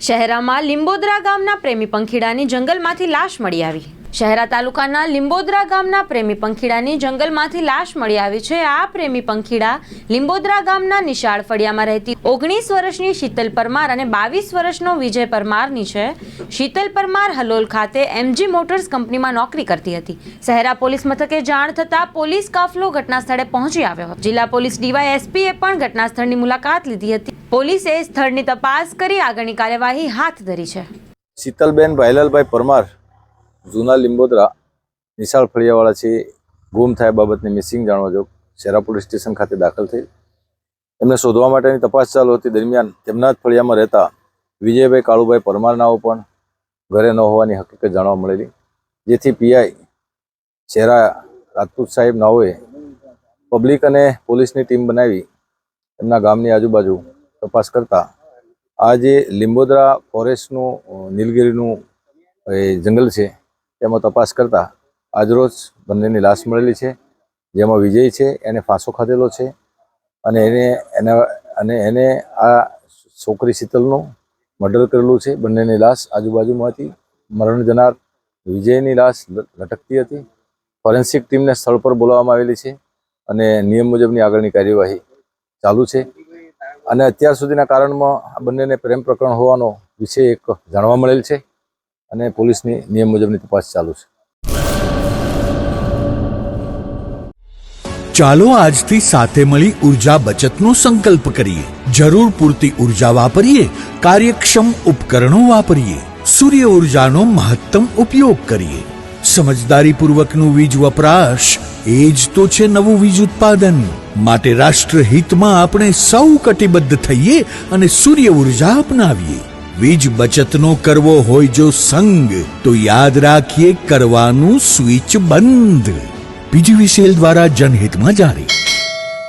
શહેરામાં લીંબોદરા ગામના પ્રેમી પંખીડાની જંગલમાંથી લાશ મળી આવી. શહેરા તાલુકાના લીંબોદરા ગામના પ્રેમી પંખીડાની જંગલમાંથી લાશ મળી આવી છે. આ પ્રેમી પંખીડા લીંબોદરા ગામના નિશાળ ફળિયામાં રહેતી ઓગણીસ વર્ષની શીતલ પરમાર અને બાવીસ વર્ષનો વિજય પરમારની છે. શીતલ પરમાર હલોલ ખાતે એમજી મોટર્સ કંપનીમાં નોકરી કરતી હતી. શહેરા પોલીસ મથકે જાણ થતાં પોલીસ કાફલો ઘટના સ્થળે પહોંચી આવ્યો હતો. જિલ્લા પોલીસ ડીવાયએસપીએ પણ ઘટના સ્થળની મુલાકાત લીધી હતી. પોલીસે સ્થળની તપાસ કરી આગળની કાર્યવાહી હાથ ધરી છે. શીતલબેન ભાઈલાલભાઈ પરમાર જૂના લીંબોદરા નિશાળ ફળિયાવાળા છે, ગુમ થયા બાબતની મિસિંગ જાણવા જો શેરા પોલીસ સ્ટેશન ખાતે દાખલ થઈ. એમને શોધવા માટેની તપાસ ચાલુ હતી. દરમિયાન તેમના જ ફળિયામાં રહેતા વિજયભાઈ કાળુભાઈ પરમાર નાઓ પણ ઘરે ન હોવાની હકીકત જાણવા મળેલી, જેથી પીઆઈ શેરા રાજપૂત સાહેબ નાઓએ પબ્લિક અને પોલીસની ટીમ બનાવી એમના ગામની આજુબાજુ તપાસ કરતા. આ જે લીંબોદરા ફોરેસ્ટનું, નીલગિરીનું, એ જંગલ છે તેમાં તપાસ કરતા આજરોજ બંનેની લાશ મળેલી છે. જેમાં વિજય છે, એને ફાંસો ખાધેલો છે અને એને, એના, અને એને આ છોકરી શીતલનું મર્ડર કરેલું છે. બંનેની લાશ આજુબાજુમાં હતી. મરણ જનાર વિજયની લાશ લટકતી હતી. ફોરેન્સિક ટીમને સ્થળ પર બોલાવવામાં આવેલી છે અને નિયમ મુજબની આગળની કાર્યવાહી ચાલુ છે. અને અત્યાર સુધીના કારણમાં આ બંનેને પ્રેમ પ્રકરણ હોવાનો વિષય એક જાણવા મળેલ છે. અને પોલીસની નિયમ મુજબની તપાસ ચાલુ છે. ચાલો આજથી સાથે મળી ઊર્જા બચતનો સંકલ્પ કરીએ. જરૂર પૂરતી ઊર્જા વાપરીએ, કાર્યક્ષમ ઉપકરણો વાપરીએ, સૂર્ય ઉર્જાનો મહત્તમ ઉપયોગ કરીએ. સમજદારીપૂર્વકનું વીજ વપરાશ એ જ તો છે નવું વીજ ઉત્પાદન. માટે રાષ્ટ્રહિતમાં આપણે સૌ કટિબદ્ધ થઈએ અને સૂર્ય ઊર્જા અપનાવીએ. વીજ બચતનો કરવો હોય જો સંગ, તો યાદ રાખીએ કરવાનું સ્વિચ બંધ. પીજીવીસીએલ દ્વારા જનહિતમાં જારી.